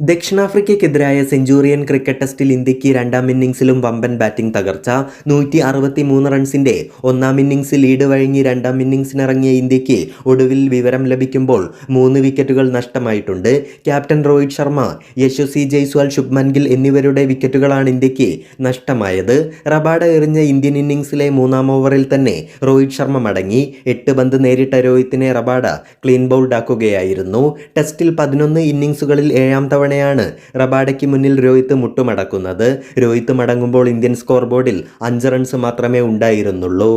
ദക്ഷിണാഫ്രിക്കയ്ക്കെതിരായ centurion cricket ടെസ്റ്റിൽ ഇന്ത്യയ്ക്ക് രണ്ടാം ഇന്നിംഗ്സിലും വമ്പൻ ബാറ്റിംഗ് തകർച്ച. നൂറ്റി അറുപത്തി മൂന്ന് റൺസിന്റെ ഒന്നാം ഇന്നിംഗ്സിൽ ലീഡ് വഴങ്ങി രണ്ടാം ഇന്നിംഗ്സിനിറങ്ങിയ ഇന്ത്യയ്ക്ക് ഒടുവിൽ വിവരം ലഭിക്കുമ്പോൾ മൂന്ന് വിക്കറ്റുകൾ നഷ്ടമായിട്ടുണ്ട്. ക്യാപ്റ്റൻ രോഹിത് ശർമ്മ യശസ്വി ജയ്സ്വാൾ ശുഭ്മൻ ഗിൽ എന്നിവരുടെ വിക്കറ്റുകളാണ് ഇന്ത്യയ്ക്ക് നഷ്ടമായത്. റബാഡ എറിഞ്ഞ ഇന്ത്യൻ ഇന്നിംഗ്സിലെ മൂന്നാം ഓവറിൽ തന്നെ രോഹിത് ശർമ്മ മടങ്ങി. എട്ട് പന്ത് നേരിട്ട രോഹിത്തിനെ റബാഡ ക്ലീൻ ബൗൾഡാക്കുകയായിരുന്നു. ടെസ്റ്റിൽ പതിനൊന്ന് ഇന്നിംഗ്സുകളിൽ ഏഴാം തവണയാണ് റബാഡയ്ക്ക് മുന്നിൽ രോഹിത് മുട്ടുമടക്കുന്നത്. രോഹിത് മടങ്ങുമ്പോൾ ഇന്ത്യൻ സ്കോർ ബോർഡിൽ അഞ്ച് റൺസ് മാത്രമേ ഉണ്ടായിരുന്നുള്ളൂ.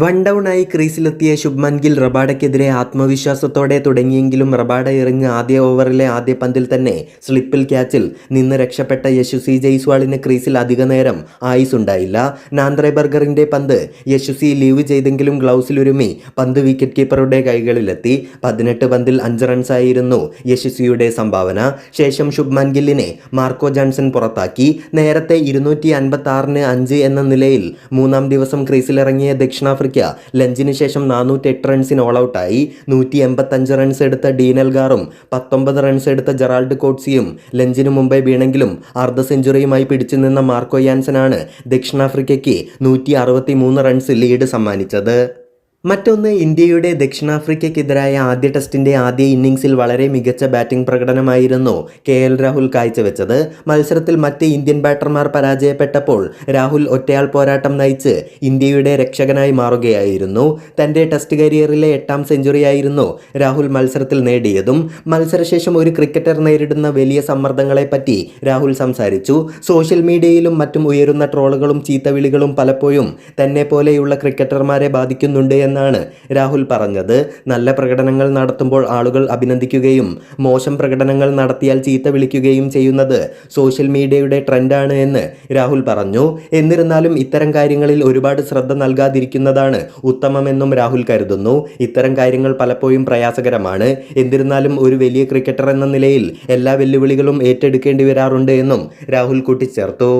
വൺ ഡൗൺ ആയി ക്രീസിലെത്തിയ ശുഭ്മൻ ഗിൽ റബാഡയ്ക്കെതിരെ ആത്മവിശ്വാസത്തോടെ തുടങ്ങിയെങ്കിലും റബാഡ ഇറങ്ങി ആദ്യ ഓവറിലെ ആദ്യ പന്തിൽ തന്നെ സ്ലിപ്പിൽ ക്യാച്ചിൽ നിന്ന് രക്ഷപ്പെട്ട യശുസി ജയ്സ്വാളിന് ക്രീസിൽ അധിക നേരം ആയുസ് ഉണ്ടായില്ല നാന്ദ്രെ ബർഗറിന്റെ പന്ത് യശസ്വി ലീവ് ചെയ്തെങ്കിലും ഗ്ലൗസിലുരുമി പന്ത് വിക്കറ്റ് കീപ്പറുടെ കൈകളിലെത്തി. പതിനെട്ട് പന്തിൽ അഞ്ച് റൺസായിരുന്നു യശുസിയുടെ സംഭാവന. ശേഷം ശുഭ്മൻ ഗില്ലിനെ മാർക്കോ ജോൺസൺ പുറത്താക്കി. നേരത്തെ ഇരുന്നൂറ്റി അൻപത്തി അഞ്ച് എന്ന നിലയിൽ മൂന്നാം ദിവസം ക്രീസിലിറങ്ങിയ ദക്ഷിണാഫ്രിക്ക ലഞ്ചിന് ശേഷം നാനൂറ്റി എട്ട് റൺസിന് ഓൾ ഔട്ടായി നൂറ്റി എൺപത്തഞ്ച് റൺസ് എടുത്ത ഡീനൽഗാറും പത്തൊമ്പത് റൺസ് എടുത്ത ജെറാൾഡ് കോട്സിയും ലഞ്ചിന് മുമ്പേ വീണെങ്കിലും അർദ്ധ സെഞ്ചുറിയുമായി പിടിച്ചു നിന്ന മാർക്കോ യാൻസനാണ് ദക്ഷിണാഫ്രിക്കയ്ക്ക് നൂറ്റി അറുപത്തി മൂന്ന് റൺസ് ലീഡ് സമ്മാനിച്ചത്. മറ്റൊന്ന് ഇന്ത്യയുടെ ദക്ഷിണാഫ്രിക്കയ്ക്കെതിരായ ആദ്യ ടെസ്റ്റിന്റെ ആദ്യ ഇന്നിംഗ്സിൽ വളരെ മികച്ച ബാറ്റിംഗ് പ്രകടനമായിരുന്നു കെ എൽ രാഹുൽ കാഴ്ചവെച്ചത്. മത്സരത്തിൽ മറ്റ് ഇന്ത്യൻ ബാറ്റർമാർ പരാജയപ്പെട്ടപ്പോൾ രാഹുൽ ഒറ്റയാൾ പോരാട്ടം നയിച്ച് ഇന്ത്യയുടെ രക്ഷകനായി മാറുകയായിരുന്നു. തന്റെ ടെസ്റ്റ് കരിയറിലെ എട്ടാം സെഞ്ചുറിയായിരുന്നു രാഹുൽ മത്സരത്തിൽ നേടിയതും. മത്സരശേഷം ഒരു ക്രിക്കറ്റർ നേരിടുന്ന വലിയ സമ്മർദ്ദങ്ങളെപ്പറ്റി രാഹുൽ സംസാരിച്ചു. സോഷ്യൽ മീഡിയയിലും മറ്റും ഉയരുന്ന ട്രോളുകളും ചീത്തവിളികളും പലപ്പോഴും തന്നെ പോലെയുള്ള ക്രിക്കറ്റർമാരെ ബാധിക്കുന്നുണ്ട് എന്നാണ് രാഹുൽ പറഞ്ഞത്. നല്ല പ്രകടനങ്ങൾ നടത്തുമ്പോൾ ആളുകൾ അഭിനന്ദിക്കുകയും മോശം പ്രകടനങ്ങൾ നടത്തിയാൽ ചീത്ത വിളിക്കുകയും ചെയ്യുന്നത് സോഷ്യൽ മീഡിയയുടെ ട്രെൻഡാണ് എന്ന് രാഹുൽ പറഞ്ഞു. എന്നിരുന്നാലും ഇത്തരം കാര്യങ്ങളിൽ ഒരുപാട് ശ്രദ്ധ നൽകാതിരിക്കുന്നതാണ് ഉത്തമമെന്നും രാഹുൽ കരുതുന്നു. ഇത്തരം കാര്യങ്ങൾ പലപ്പോഴും പ്രയാസകരമാണ്. എന്നിരുന്നാലും ഒരു വലിയ ക്രിക്കറ്റർ എന്ന നിലയിൽ എല്ലാ വെല്ലുവിളികളും ഏറ്റെടുക്കേണ്ടി വരാറുണ്ട് എന്നും രാഹുൽ കൂട്ടിച്ചേർത്തു.